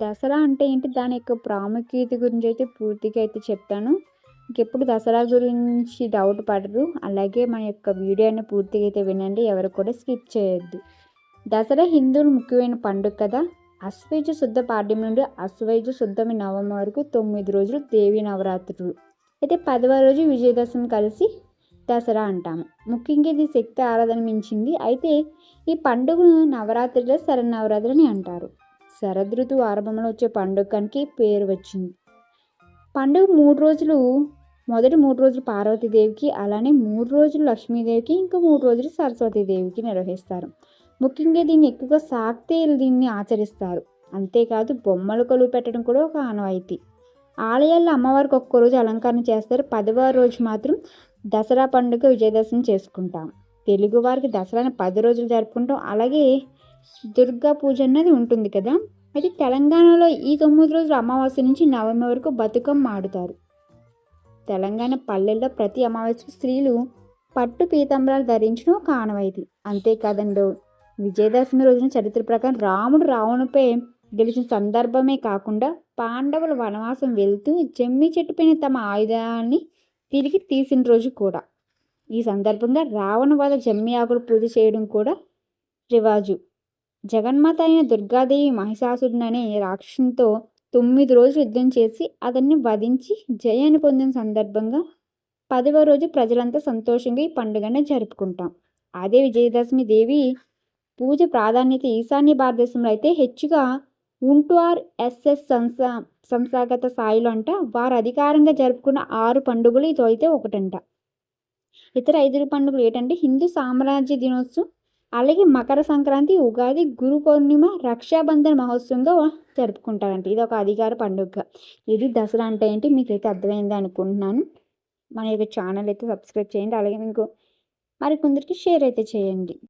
దసరా అంటే ఏంటి? దాని యొక్క ప్రాముఖ్యత గురించి అయితే పూర్తిగా అయితే చెప్తాను. ఇంకెప్పుడు దసరా గురించి డౌట్ పడరు. అలాగే మన యొక్క వీడియోని పూర్తిగా అయితే వినండి. ఎవరు కూడా స్కిప్ చేయొద్దు. దసరా హిందువులు ముఖ్యమైన పండుగ కదా? అశ్వైజ శుద్ధ పాడ్యం నుండి అశ్వైజ శుద్ధమి నవమి వరకు తొమ్మిది రోజులు దేవి నవరాత్రులు. అయితే పదవ రోజు విజయదశమి కలిసి దసరా అంటాము. ముఖ్యంగా ఇది శక్తి ఆరాధన మించింది. అయితే ఈ పండుగను నవరాత్రిలో శరన్నవరాత్రులని అంటారు. శరదృతువు ఆరంభంలో వచ్చే పండుగకి పేరు వచ్చింది. పండుగ మూడు రోజులు మొదటి మూడు రోజులు పార్వతీదేవికి అలానే మూడు రోజులు లక్ష్మీదేవికి ఇంకా మూడు రోజులు సరస్వతీదేవికి నిర్వహిస్తారు. ముఖ్యంగా దీన్ని ఎక్కువగా సాక్తేయులు దీన్ని ఆచరిస్తారు. అంతేకాదు బొమ్మలు కొలువు పెట్టడం కూడా ఒక ఆనవాయితీ. ఆలయాల్లో అమ్మవారికి ఒక్కరోజు అలంకరణ చేస్తారు. పదవ రోజు మాత్రం దసరా పండుగ విజయదశమి చేసుకుంటాం. తెలుగువారికి దసరాని పది రోజులు జరుపుకుంటాం. అలాగే దుర్గా పూజ అన్నది ఉంటుంది కదా? అయితే తెలంగాణలో ఈ తొమ్మిది రోజులు అమావాస్య నుంచి నవమి వరకు బతుకమ్మ ఆడుతారు. తెలంగాణ పల్లెల్లో ప్రతి అమావాస్యకు స్త్రీలు పట్టు పీతంబరాలు ధరించడం ఒక ఆనవాయితీ. అంతేకాదండి విజయదశమి రోజున చరిత్ర ప్రకారం రాముడు రావణుపై గెలిచిన సందర్భమే కాకుండా పాండవులు వనవాసం వెళ్తూ జమ్మి చెట్టుపైన తమ ఆయుధాన్ని తిరిగి తీసిన రోజు కూడా. ఈ సందర్భంగా రావణ వల్ల జమ్మి ఆకులు పూజ చేయడం కూడా రివాజు. జగన్మాత అయిన దుర్గాదేవి మహిషాసురుడనే రాక్షసునితో తొమ్మిది రోజులు యుద్ధం చేసి అతన్ని వధించి జయాన్ని పొందిన సందర్భంగా పదవ రోజు ప్రజలంతా సంతోషంగా ఈ పండుగను జరుపుకుంటాం. అదే విజయదశమి దేవి పూజ ప్రాధాన్యత ఈశాన్య భారతదేశంలో అయితే హెచ్చుగా ఉంటుఆర్ ఎస్ఎస్ సంస్థ సంస్థాగత స్థాయిలో అంట వారు అధికారంగా జరుపుకున్న ఆరు పండుగలు ఇది అయితే ఒకటంట. ఇతర ఐదు పండుగలు ఏంటంటే హిందూ సామ్రాజ్య దినోత్సవం అలాగే మకర సంక్రాంతి ఉగాది గురు పౌర్ణిమ రక్షాబంధన మహోత్సవంగా జరుపుకుంటారంట ఇది ఒక అధికార పండుగ. ఇది దసరా అంటే ఏంటి మీకు అయితే అర్థమైంది అనుకుంటున్నాను. మన యొక్క ఛానల్ అయితే సబ్స్క్రైబ్ చేయండి. అలాగే మీకు మరి కొందరికి షేర్ అయితే చేయండి.